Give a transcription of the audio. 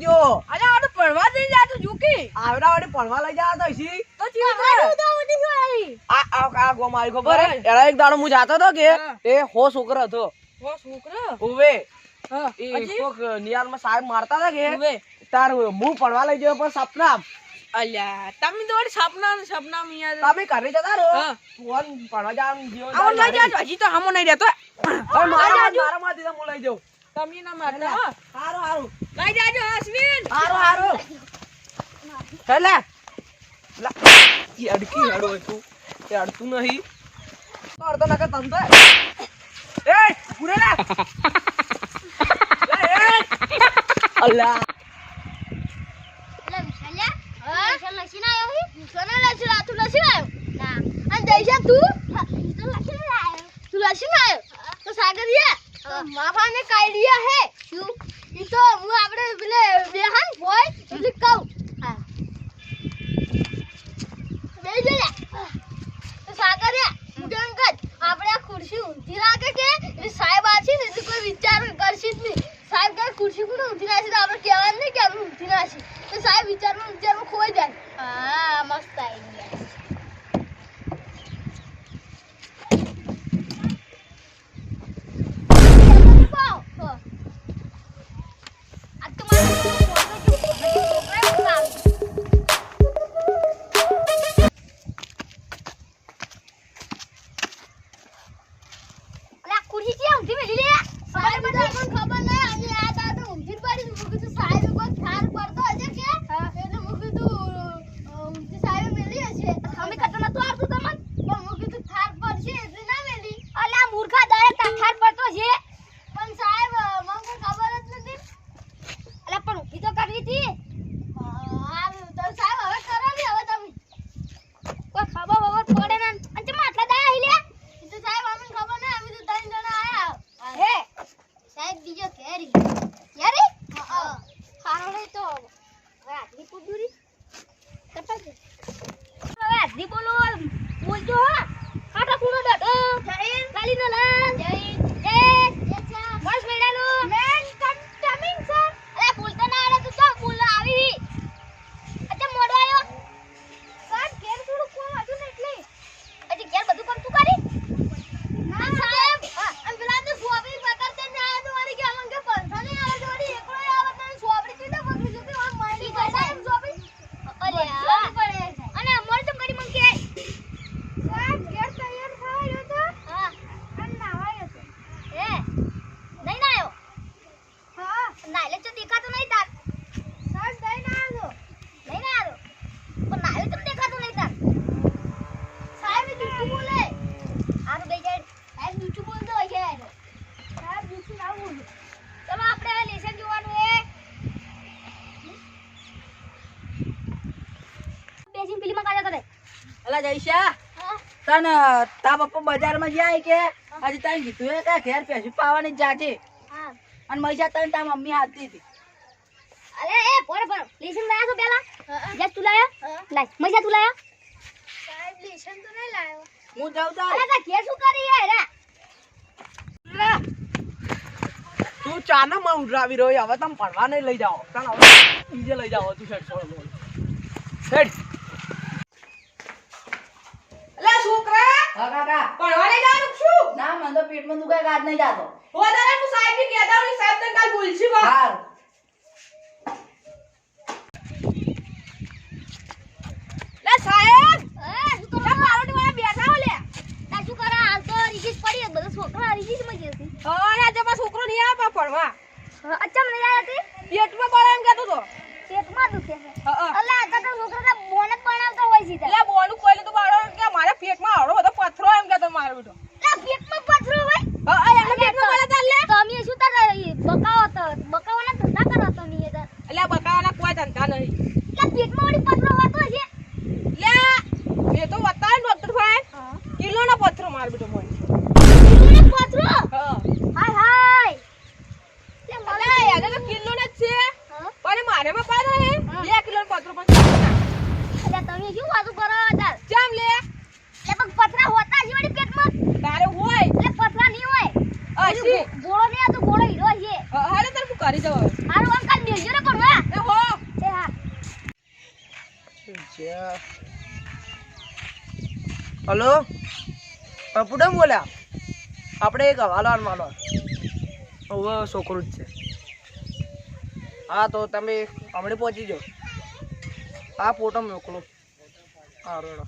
આવજો અરે આ તો ભણવા જઈ જાતો જુકી આવડા વડે ભણવા લઈ જાતો છી. તો ચી આ આ ગો મારી ખબર એડા એક દાડો હું જાતો તો કે એ હો છોકરો હતો. હો છોકરો? ઓવે એ કોક નિયારમાં સાહેબ મારતા હતા કે તાર હું ભણવા લઈ ગયો પણ સપના અલ્યા તમે તો સપના સપના મિયા તમે ઘરે જતા રહો. ફોન ભણવા જાવ જીઓ આવો લઈ જાજો હજી તો હમો નહીં રહેતો. મારા મારા મારા દીધા હું લઈ જાઉં. તમે ના મારતા હા. હારું હારું. લઈ જાજો અશ્વિન. હારું હારું. હેલે. લા. ઈ અડકી હેડો તું. એ અડતું નહીં. તો અડતો નાખે તમ તો. એ હે. શું? ઈ તો અલ્લા આપણે આ ખુરશી ઊંધી રાખે કે? એટલે સાહેબ આ છે ને એટલે કોઈ વિચાર કરશે જ નહીં. સાહેબ કે ખુરશી કોને ઊંધી નાખી તો આપણે કહેવાનું નહીં કે આપણે ઊંધી રાખી તો સાહેબ વિચારમાં વિચારમાં ખોઈ જાય. હા, મસ્ત આઈડિયા અલા જયશા તન તા પપ્પા બજારમાં જાય કે? આજે તને કીધું કે ઘેર પેસી પાવાની જ જાજે. અને મૈસા તને તા મમ્મી હાલતી હતી. અરે એ પર પર લેસન લાયા છો પેલા જા તું લાયા. લાય. મૈસા તું લાયા. સાહેબ લેસન તો નહીં લાયો. હું જાઉં તો. અરે તા ઘેર શું કરી હે રે? તું ચાને માં ઉડરાવી રહ્યો હવે તમે પડવા નહીં લઈ જાઓ. તને હવે બીજે લઈ જાઓ. તું હેડ છોડ બોલ. હેડ અલા છોકરા હા કાકા ભણવા નહીં જવાનું શું ના મને તો પેટમાં દુખાય કાઢ નહીં જાતો. વધારે હું સાહેબ ને કહેતા હું સાહેબ તને કાલ બોલશી બા હાર લે સાહેબ! એ શું કરો? પારોટી વાળા બેઠા હો લે? તા શું કરે? હાલ તો રીજીસ પડી હે, બધા છોકરા રીજીસમાં જશે અરે આજે બસ છોકરો નહીં આવે પડવા. અચ્છા મને યાદ હતી? પેટમાં બળે એમ કહેતો તો. પેટમાં દુખે છે. હા અલા આ તો છોકરા બોન જ બનાવતો હોય છે એટલે બોલું કોઈલું તો બાળો કે મારે પેટમાં આવડો બધો પથરો એમ કહેતો મારો બેટો લા પેટમાં પથરો હોય હા આ એમને પેટમાં પડે તાર લે તમે શું તાર બકાવો તો બકાવાના ધંધા કરો તમે એ તાર એટલે બકાવાના કોઈ ધંધા નહીં. લા પેટમાં વળી પથરો હોતો છે. લે એ તો ને ડોક્ટર ભાઈ. કિલોનો પથરો મારો બેટો મોય પથરો? હા. હાય હાય. લે મને યાર તો કિલો ને જ છે. પણ મારે માં પાડો હે. હા. બે પથરો પણ ચાલે તમે શું વાતું કરો તાર લે. લે પણ પથરા હોતા છે વળી પેટમાં? તારે હોય. એટલે પથરા નહીં હોય. અસી ગોળો નહીં આ તો ગોળો હીરો છે. હાલે તાર હું કરી દઉં હવે. મારું અંકલ બેસજો ને જ્યાં હલો પપુડમ બોલ્યા? આપણે એક હવાલો આનવાનો હવે છોકરું જ છે. હા, તો તમે હમણાં પહોંચી જાઓ. હા, ફોટો મોકલો. હા રોડો